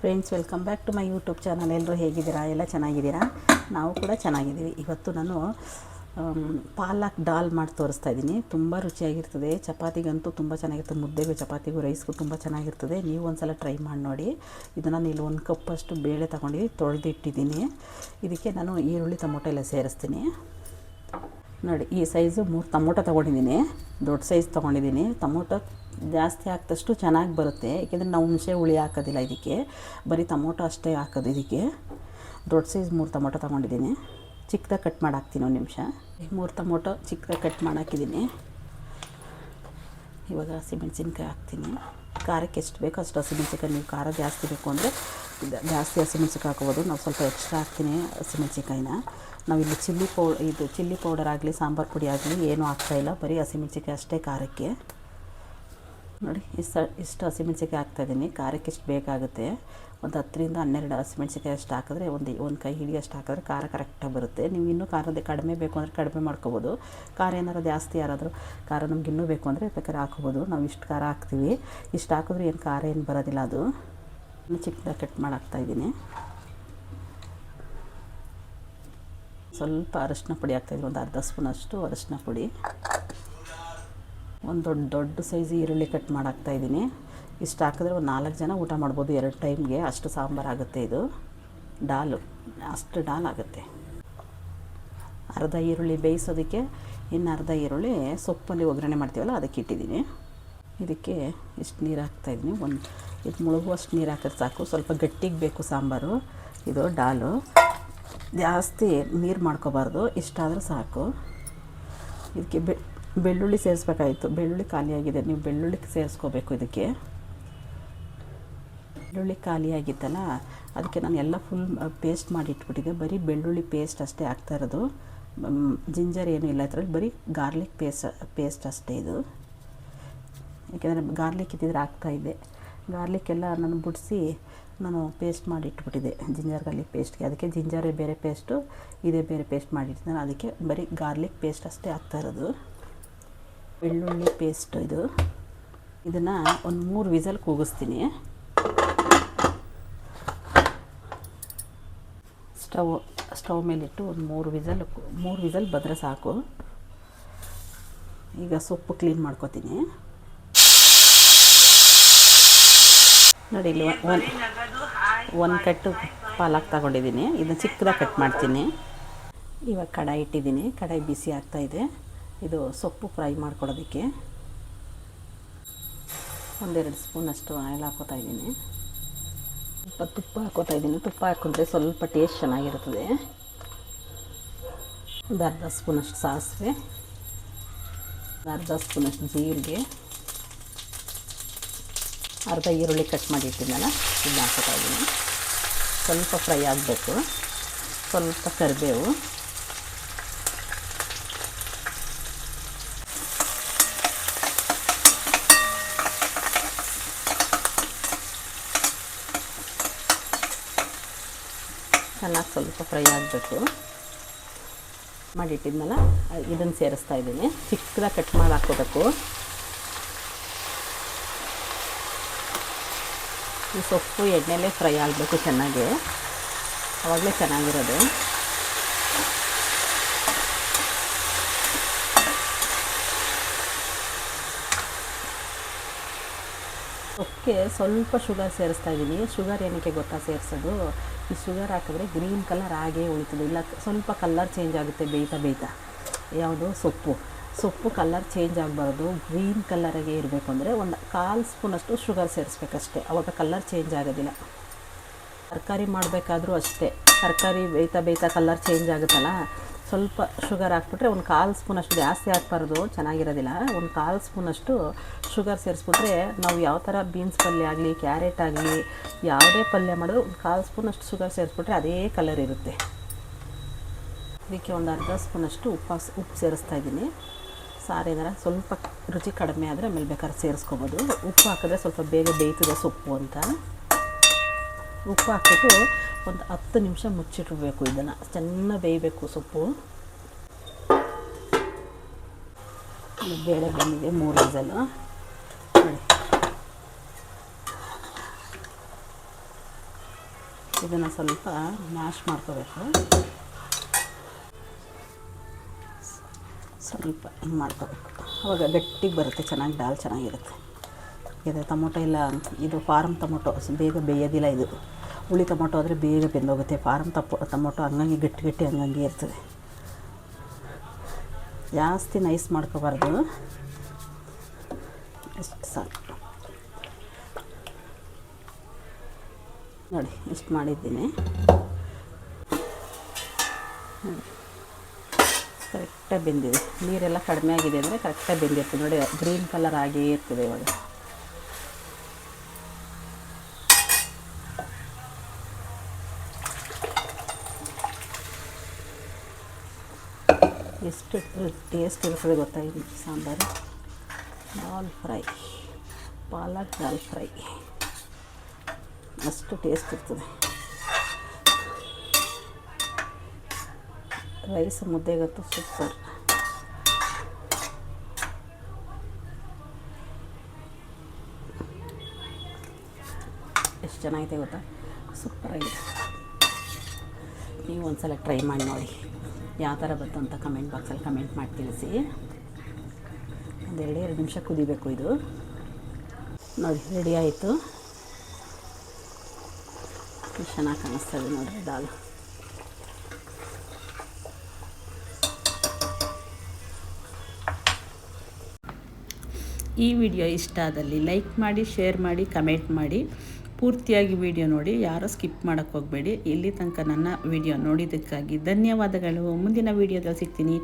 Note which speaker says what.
Speaker 1: Friends welcome back to my YouTube channel ಎಲ್ಲರೂ ಹೇಗಿದ್ದೀರಾ? ಎಲ್ಲ ಚೆನ್ನಾಗಿದ್ದೀರಾ? ನಾವು ಕೂಡ ಚೆನ್ನಾಗಿದ್ದೀವಿ. ಇವತ್ತು ನಾನು ಪಾಲಕ್ ಡಾಲ್ ಮಾಡಿ ತೋರಿಸ್ತಾ ಇದ್ದೀನಿ. ತುಂಬ ರುಚಿಯಾಗಿರ್ತದೆ. ಚಪಾತಿಗಂತೂ ತುಂಬ ಚೆನ್ನಾಗಿರ್ತದೆ. ಮುದ್ದೆಗೂ, ಚಪಾತಿಗೂ ರೈಸ್ಗೂ ತುಂಬ ಚೆನ್ನಾಗಿರ್ತದೆ. ನೀವು ಒಂದ್ಸಲ ಟ್ರೈ ಮಾಡಿ ನೋಡಿ. ಇದನ್ನು ನಾನು ಇಲ್ಲಿ ಒಂದು ಕಪ್ಪಷ್ಟು ಬೇಳೆ ತೊಗೊಂಡು ತೊಳೆದಿಟ್ಟಿದ್ದೀನಿ. ಇದಕ್ಕೆ ನಾನು ಈರುಳ್ಳಿ, ಟೊಮೊಟೊ ಎಲ್ಲ ಸೇರಿಸ್ತೀನಿ. ನೋಡಿ, ಈ ಸೈಜು ಮೂರು ಟೊಮೊಟೊ ತೊಗೊಂಡಿದ್ದೀನಿ. ದೊಡ್ಡ ಸೈಜ್ ತೊಗೊಂಡಿದ್ದೀನಿ. ಟೊಮೊಟೊ ಜಾಸ್ತಿ ಹಾಕಿದಷ್ಟು ಚೆನ್ನಾಗಿ ಬರುತ್ತೆ. ಏಕೆಂದರೆ ನಾವು ಹುಣಸೆ ಹುಳಿ ಹಾಕೋದಿಲ್ಲ ಇದಕ್ಕೆ. ಬರೀ ಟೊಮೊಟೊ ಅಷ್ಟೇ ಹಾಕೋದು ಇದಕ್ಕೆ. ದೊಡ್ಡ ಸೈಜ್ ಮೂರು ಟೊಮೊಟೊ ತೊಗೊಂಡಿದ್ದೀನಿ. ಚಿಕ್ಕದಾಗಿ ಕಟ್ ಮಾಡಿ ಹಾಕ್ತೀನಿ ಒಂದು ನಿಮಿಷ. ಮೂರು ಟೊಮೊಟೊ ಚಿಕ್ಕದಾಗಿ ಕಟ್ ಮಾಡಾಕಿದ್ದೀನಿ. ಇವಾಗ ಹಸಿಮೆಣ್ಸಿನ್ಕಾಯಿ ಹಾಕ್ತೀನಿ. ಖಾರಕ್ಕೆ ಎಷ್ಟು ಬೇಕೋ ಅಷ್ಟು ಹಸಿಮೆಣ್ಸಿನ್ಕಾಯಿ ನೀವು ಖಾರ ಜಾಸ್ತಿ ಬೇಕು ಅಂದರೆ ಜಾಸ್ತಿ ಹಸಿಮೆಣ್ಸಿಕಾಯಿ ಹಾಕೋಬೋದು. ನಾವು ಸ್ವಲ್ಪ ಎಕ್ಸ್ಟ್ರಾ ಹಾಕ್ತೀನಿ ಹಸಿಮೆಣ್ಸಿನ್ಕಾಯಿನ ನಾವಿಲ್ಲಿ ಚಿಲ್ಲಿ ಪೌ, ಇದು ಚಿಲ್ಲಿ ಪೌಡರ್ ಆಗಲಿ, ಸಾಂಬಾರು ಪುಡಿ ಆಗಲಿ ಏನೂ ಹಾಕ್ತಾಯಿಲ್ಲ ಬರೀ ಹಸಿಮೆಣ್ಸಿಕಾಯಿ ಅಷ್ಟೇ, ಖಾರಕ್ಕೆ. ನೋಡಿ, ಇಷ್ಟು ಇಷ್ಟು ಹಸಿಮೆಣ್ಸಿನ್ಕಾಯಿ ಹಾಕ್ತಾಯಿದ್ದೀನಿ ಖಾರಕ್ಕೆ ಇಷ್ಟು ಬೇಕಾಗುತ್ತೆ ಒಂದು ಹತ್ತರಿಂದ ಹನ್ನೆರಡು ಹಸಿಮೆಣ್ಸಿಕಾಯಿ ಅಷ್ಟು ಹಾಕಿದ್ರೆ ಒಂದು ಒಂದು ಕೈ ಹಿಡಿಯಷ್ಟು ಹಾಕಿದ್ರೆ ಖಾರ ಕರೆಕ್ಟಾಗಿ ಬರುತ್ತೆ. ನೀವು ಇನ್ನೂ ಖಾರದ ಕಡಿಮೆ ಬೇಕು ಅಂದರೆ ಕಡಿಮೆ ಮಾಡ್ಕೋಬೋದು. ಖಾರ ಏನಾರು ಜಾಸ್ತಿ ಯಾರಾದರೂ, ಖಾರ ನಮ್ಗೆ ಇನ್ನೂ ಬೇಕು ಅಂದರೆ ಬೇಕಾದ್ರೆ ಹಾಕೋಬೋದು ನಾವು ಇಷ್ಟು ಖಾರ ಹಾಕ್ತೀವಿ. ಇಷ್ಟು ಹಾಕಿದ್ರೆ ಏನು ಖಾರ ಏನು ಬರೋದಿಲ್ಲ ಅದು. ಚಿಕ್ಕದಾಗಿ ಕಟ್ ಮಾಡಾಕ್ತಾ ಇದ್ದೀನಿ. ಸ್ವಲ್ಪ ಅರಶಿನ ಪುಡಿ ಹಾಕ್ತಾಯಿದ್ದೀನಿ ಒಂದು ಅರ್ಧ ಸ್ಪೂನಷ್ಟು ಅರಶಿನ ಪುಡಿ. ಒಂದು ದೊಡ್ಡ ದೊಡ್ಡ ಸೈಜ್ ಈರುಳ್ಳಿ ಕಟ್ ಮಾಡಾಕ್ತಾ ಇದ್ದೀನಿ. ಇಷ್ಟು ಹಾಕಿದ್ರೆ ಒಂದು ನಾಲ್ಕು ಜನ ಊಟ ಮಾಡ್ಬೋದು ಎರಡು ಟೈಮ್ಗೆ ಅಷ್ಟು ಸಾಂಬಾರು ಆಗುತ್ತೆ ಇದು. ಡಾಲು, ಅಷ್ಟು ಡಾಲ್ ಆಗುತ್ತೆ. ಅರ್ಧ ಈರುಳ್ಳಿ ಬೇಯಿಸೋದಕ್ಕೆ ಇನ್ನು ಅರ್ಧ ಈರುಳ್ಳಿ ಸೊಪ್ಪಲ್ಲಿ ಒಗ್ಗರಣೆ ಮಾಡ್ತೀವಲ್ಲ, ಅದಕ್ಕೆ ಇಟ್ಟಿದ್ದೀನಿ. ಇದಕ್ಕೆ ಇಷ್ಟು ನೀರು ಹಾಕ್ತಾಯಿದ್ದೀನಿ ಒಂದು ಇದು ಮುಳುಗುವಷ್ಟು ನೀರು ಹಾಕಿದ್ರೆ ಸಾಕು. ಸ್ವಲ್ಪ ಗಟ್ಟಿಗೆ ಬೇಕು ಸಾಂಬಾರು. ಇದು ಡಾಲು. ಜಾಸ್ತಿ ನೀರು ಮಾಡ್ಕೋಬಾರ್ದು. ಇಷ್ಟಾದರೂ ಸಾಕು. ಇದಕ್ಕೆ ಬೆಳ್ಳುಳ್ಳಿ ಸೇರಿಸ್ಬೇಕಾಯಿತು. ಬೆಳ್ಳುಳ್ಳಿ ಖಾಲಿಯಾಗಿದೆ. ನೀವು ಬೆಳ್ಳುಳ್ಳಿ ಸೇರಿಸ್ಕೋಬೇಕು ಇದಕ್ಕೆ. ಬೆಳ್ಳುಳ್ಳಿ ಖಾಲಿಯಾಗಿತ್ತಲ್ಲ, ಅದಕ್ಕೆ ನಾನು ಎಲ್ಲ ಫುಲ್ ಪೇಸ್ಟ್ ಮಾಡಿ ಇಟ್ಬಿಟ್ಟಿದ್ದೆ ಬರೀ ಬೆಳ್ಳುಳ್ಳಿ ಪೇಸ್ಟ್ ಅಷ್ಟೇ ಹಾಕ್ತಾ ಇರೋದು. ಜಿಂಜರ್ ಏನೂ ಇಲ್ಲ ಇದರಲ್ಲಿ ಬರೀ ಗಾರ್ಲಿಕ್ ಪೇಸ್ಟ್ ಪೇಸ್ಟ್ ಅಷ್ಟೇ ಇದು. ಯಾಕೆಂದರೆ ಗಾರ್ಲಿಕ್ ಇದ್ದಿದ್ರೆ ಹಾಕ್ತಾಯಿದ್ದೆ ಗಾರ್ಲಿಕ್ ಎಲ್ಲ ನಾನು ಬಿಡಿಸಿ ನಾನು ಪೇಸ್ಟ್ ಮಾಡಿ ಇಟ್ಬಿಟ್ಟಿದ್ದೆ ಜಿಂಜರ್ ಗಾರ್ಲಿಕ್ ಪೇಸ್ಟ್ಗೆ ಅದಕ್ಕೆ ಜಿಂಜರೇ ಬೇರೆ ಪೇಸ್ಟು ಇದೇ ಬೇರೆ ಪೇಸ್ಟ್ ಮಾಡಿರ್ತೀನಿ ಅದಕ್ಕೆ ಬರೀ ಗಾರ್ಲಿಕ್ ಪೇಸ್ಟ್ ಅಷ್ಟೇ ಆಗ್ತಾ ಇರೋದು. ಬೆಳ್ಳುಳ್ಳಿ ಪೇಸ್ಟ್ ಇದು. ಇದನ್ನು ಒಂದು ಮೂರು ವಿಸಲ್ ಕೂಗಿಸ್ತೀನಿ. ಸ್ಟವ್ ಸ್ಟವ್ ಮೇಲಿಟ್ಟು ಒಂದು ಮೂರು ವಿಸಲ್ ಮೂರು ವಿಸಲ್ ಬದ್ರೆ ಸಾಕು. ಈಗ ಸೊಪ್ಪು ಕ್ಲೀನ್ ಮಾಡ್ಕೊತೀನಿ. ನೋಡಿ ಇಲ್ಲಿ ಒಂದು ಒಂದು ಕಟ್ಟು ಪಾಲಕ್ ತಗೊಂಡಿದ್ದೀನಿ. ಇದನ್ನು ಚಿಕ್ಕದಾಗಿ ಕಟ್ ಮಾಡ್ತೀನಿ. ಇವಾಗ ಕಡಾಯಿ ಇಟ್ಟಿದ್ದೀನಿ. ಕಡಾಯಿ ಬಿಸಿ ಆಗ್ತಾ ಇದೆ. ಇದು ಸೊಪ್ಪು ಫ್ರೈ ಮಾಡ್ಕೊಡೋದಕ್ಕೆ. ಒಂದೆರಡು ಸ್ಪೂನಷ್ಟು ಆಯಿಲ್ ಹಾಕೋತಾ ಇದ್ದೀನಿ. ಸ್ವಲ್ಪ ತುಪ್ಪ ಹಾಕೋತಾ ಇದ್ದೀನಿ. ತುಪ್ಪ ಹಾಕೊಂಡ್ರೆ ಸ್ವಲ್ಪ ಟೇಸ್ಟ್ ಚೆನ್ನಾಗಿರ್ತದೆ ಒಂದು ಅರ್ಧ ಸ್ಪೂನಷ್ಟು ಸಾಸಿವೆ. ಅರ್ಧ ಸ್ಪೂನಷ್ಟು ಜೀರಿಗೆ. ಅರ್ಧ ಈರುಳ್ಳಿ ಕಟ್ ಮಾಡಿ ಇದನ್ನ ಹಾಕೋತಾ ಇದ್ದೀನಿ. ಸ್ವಲ್ಪ ಫ್ರೈ ಆಗಬೇಕು. ಸ್ವಲ್ಪ ಕರಿಬೇವು. ಚೆನ್ನಾಗಿ ಸ್ವಲ್ಪ ಫ್ರೈ ಆಗಬೇಕು. ಮಾಡಿಟ್ಟಿದ್ನಲ್ಲ ಇದನ್ನು ಸೇರಿಸ್ತಾ ಇದ್ದೀನಿ. ಚಿಕ್ಕದಾಗಿ ಕಟ್ ಮಾಡಿ ಹಾಕ್ಕೋಬೇಕು. ಈ ಸೊಪ್ಪು ಎಣ್ಣೆಲೇ ಫ್ರೈ ಆಗಬೇಕು ಚೆನ್ನಾಗಿ. ಅವಾಗಲೇ ಚೆನ್ನಾಗಿರೋದು. ಸೊಪ್ಪಿಗೆ ಸ್ವಲ್ಪ ಶುಗರ್ ಸೇರಿಸ್ತಾ ಇದ್ದೀನಿ. ಶುಗರ್ ಏನಕ್ಕೆ ಗೊತ್ತಾ ಸೇರಿಸೋದು? ಈ ಶುಗರ್ ಹಾಕಿದ್ರೆ ಗ್ರೀನ್ ಕಲರ್ ಆಗೇ ಉಳಿತದೆ. ಇಲ್ಲ, ಸ್ವಲ್ಪ ಕಲರ್ ಚೇಂಜ್ ಆಗುತ್ತೆ ಬೇಯ್ತಾ ಬೇಯ್ತಾ ಯಾವುದು ಸೊಪ್ಪು. ಸೊಪ್ಪು ಕಲರ್ ಚೇಂಜ್ ಆಗಬಾರ್ದು. ಗ್ರೀನ್ ಕಲರಾಗೆ ಇರಬೇಕು ಅಂದರೆ ಒಂದು ಕಾಲು ಸ್ಪೂನಷ್ಟು ಶುಗರ್ ಸೇರಿಸ್ಬೇಕಷ್ಟೇ. ಅವಾಗ ಕಲರ್ ಚೇಂಜ್ ಆಗೋದಿಲ್ಲ. ತರಕಾರಿ ಮಾಡಬೇಕಾದ್ರೂ ಅಷ್ಟೇ. ತರಕಾರಿ ಬೇಯ್ತಾ ಬೇಯ್ತಾ ಕಲರ್ ಚೇಂಜ್ ಆಗುತ್ತಲ್ಲ? ಸ್ವಲ್ಪ ಶುಗರ್ ಹಾಕ್ಬಿಟ್ರೆ ಒಂದು ಕಾಲು ಸ್ಪೂನಷ್ಟು ಜಾಸ್ತಿ ಹಾಕ್ಬಾರ್ದು. ಚೆನ್ನಾಗಿರೋದಿಲ್ಲ. ಒಂದು ಕಾಲು ಸ್ಪೂನಷ್ಟು ಶುಗರ್ ಸೇರಿಸ್ಬಿಟ್ರೆ ನಾವು ಯಾವ ಥರ ಬೀನ್ಸ್ ಪಲ್ಯ ಆಗಲಿ ಕ್ಯಾರೆಟ್ ಆಗಲಿ, ಯಾವುದೇ ಪಲ್ಯ ಮಾಡಿದ್ರು ಒಂದು ಕಾಲು ಸ್ಪೂನಷ್ಟು ಶುಗರ್ ಸೇರಿಸ್ಬಿಟ್ರೆ ಅದೇ ಕಲರ್ ಇರುತ್ತೆ. ಇದಕ್ಕೆ ಒಂದು ಅರ್ಧ ಸ್ಪೂನಷ್ಟು ಉಪ್ಪು ಉಪ್ಪು ಸೇರಿಸ್ತಾ ಇದ್ದೀನಿ. ಸಾರು ಏನಾರ ಸ್ವಲ್ಪ ರುಚಿ ಕಡಿಮೆ ಆದರೆ ಆಮೇಲೆ ಬೇಕಾದ್ರೆ ಸೇರಿಸ್ಕೊಬೋದು. ಉಪ್ಪು ಹಾಕಿದ್ರೆ ಸ್ವಲ್ಪ ಬೇಗ ಬೇಯ್ತದೆ ಸೊಪ್ಪು ಅಂತ. ಉಪ್ಪು ಹಾಕಿಬಿಟ್ಟು ಒಂದು ಹತ್ತು ನಿಮಿಷ ಮುಚ್ಚಿಟ್ಬೇಕು ಇದನ್ನು. ಚೆನ್ನಾಗಿ ಬೇಯಬೇಕು ಸೊಪ್ಪು. ಬೇಳೆ ಬಂದಿದೆ ಮೂರು ವಿಸಲು ಇದನ್ನು ಸ್ವಲ್ಪ ಮ್ಯಾಶ್ ಮಾಡ್ಕೋಬೇಕು. ಸ್ವಲ್ಪ ಹಿಂಗೆ ಮಾಡ್ಕೋಬೇಕು. ಅವಾಗ ಗಟ್ಟಿಗೆ ಬರುತ್ತೆ, ಚೆನ್ನಾಗಿ ದಾಲ್ ಚೆನ್ನಾಗಿರುತ್ತೆ. ಇದು ಟೊಮೊಟೊ ಇಲ್ಲ ಇದು ಫಾರಮ್ ಟೊಮೊಟೊ ಬೇಗ ಬೇಯೋದಿಲ್ಲ ಇದು. ಹುಳಿ ಟೊಮೊಟೊ ಆದರೆ ಬೇಗ ಬೆಂದೋಗುತ್ತೆ. ಫಾರಮ್ ತಪ್ಪು, ಟೊಮೊಟೊ ಹಂಗಂಗೆ ಗಟ್ಟಿ ಗಟ್ಟಿ ಹಂಗಂಗೆ ಇರ್ತದೆ. ಜಾಸ್ತಿ ನೈಸ್ ಮಾಡ್ಕೋಬಾರ್ದು. ಇಷ್ಟು ಸಾಕು. ನೋಡಿ, ಇಷ್ಟು ಮಾಡಿದ್ದೀನಿ. ಕರೆಕ್ಟಾಗಿ ಬೆಂದಿದೆ. ನೀರೆಲ್ಲ ಕಡಿಮೆ ಆಗಿದೆ ಅಂದರೆ ಕರೆಕ್ಟಾಗಿ ಬೆಂದಿರ್ತದೆ. ನೋಡಿ, ಗ್ರೀನ್ ಕಲರ್ ಆಗೇ ಇರ್ತದೆ ಇವಾಗ. ಎಷ್ಟು ಟೇಸ್ಟ್ ಇರ್ತದೆ ಗೊತ್ತಾ ಇದು ಸಾಂಬಾರು? ದಾಲ್ ಫ್ರೈ. ಪಾಲಕ್ ದಾಲ್ ಫ್ರೈ. ಅಷ್ಟು ಟೇಸ್ಟ್ ಇರ್ತದೆ. ರೈಸ್ ಮುದ್ದೆಗಂತೂ ಸೂಪರ್. ಎಷ್ಟು ಚೆನ್ನಾಗಿದೆ ಗೊತ್ತಾ? ಸೂಪರಾಗಿದೆ. ನೀವು ಒಂದ್ಸಲ ಟ್ರೈ ಮಾಡಿ ನೋಡಿ. ಯಾವ ಥರ ಬಂತು ಅಂತ ಕಮೆಂಟ್ ಬಾಕ್ಸಲ್ಲಿ ಕಮೆಂಟ್ ಮಾಡಿ ತಿಳಿಸಿ. ಒಂದು ಎರಡು ಎರಡು ನಿಮಿಷ ಕುದಿಬೇಕು ಇದು. ನೋಡಿ, ರೆಡಿ ಆಯಿತು. ಚೆನ್ನಾಗಿ ಕಾಣಿಸ್ತದೆ ನೋಡಿರಿ ದಾಲ್
Speaker 2: ಈ ವಿಡಿಯೋ ಇಷ್ಟ ಆದಲ್ಲಿ ಲೈಕ್ ಮಾಡಿ, ಶೇರ್ ಮಾಡಿ, ಕಮೆಂಟ್ ಮಾಡಿ. ಪೂರ್ತಿಯಾಗಿ ವಿಡಿಯೋ ನೋಡಿ, ಯಾರೂ ಸ್ಕಿಪ್ ಮಾಡೋಕ್ಕೆ ಹೋಗಬೇಡಿ. ಇಲ್ಲಿ ತನಕ ನನ್ನ ವಿಡಿಯೋ ನೋಡಿದ್ದಕ್ಕಾಗಿ ಧನ್ಯವಾದಗಳು. ಮುಂದಿನ ವಿಡಿಯೋದಲ್ಲಿ ಸಿಗ್ತೀನಿ.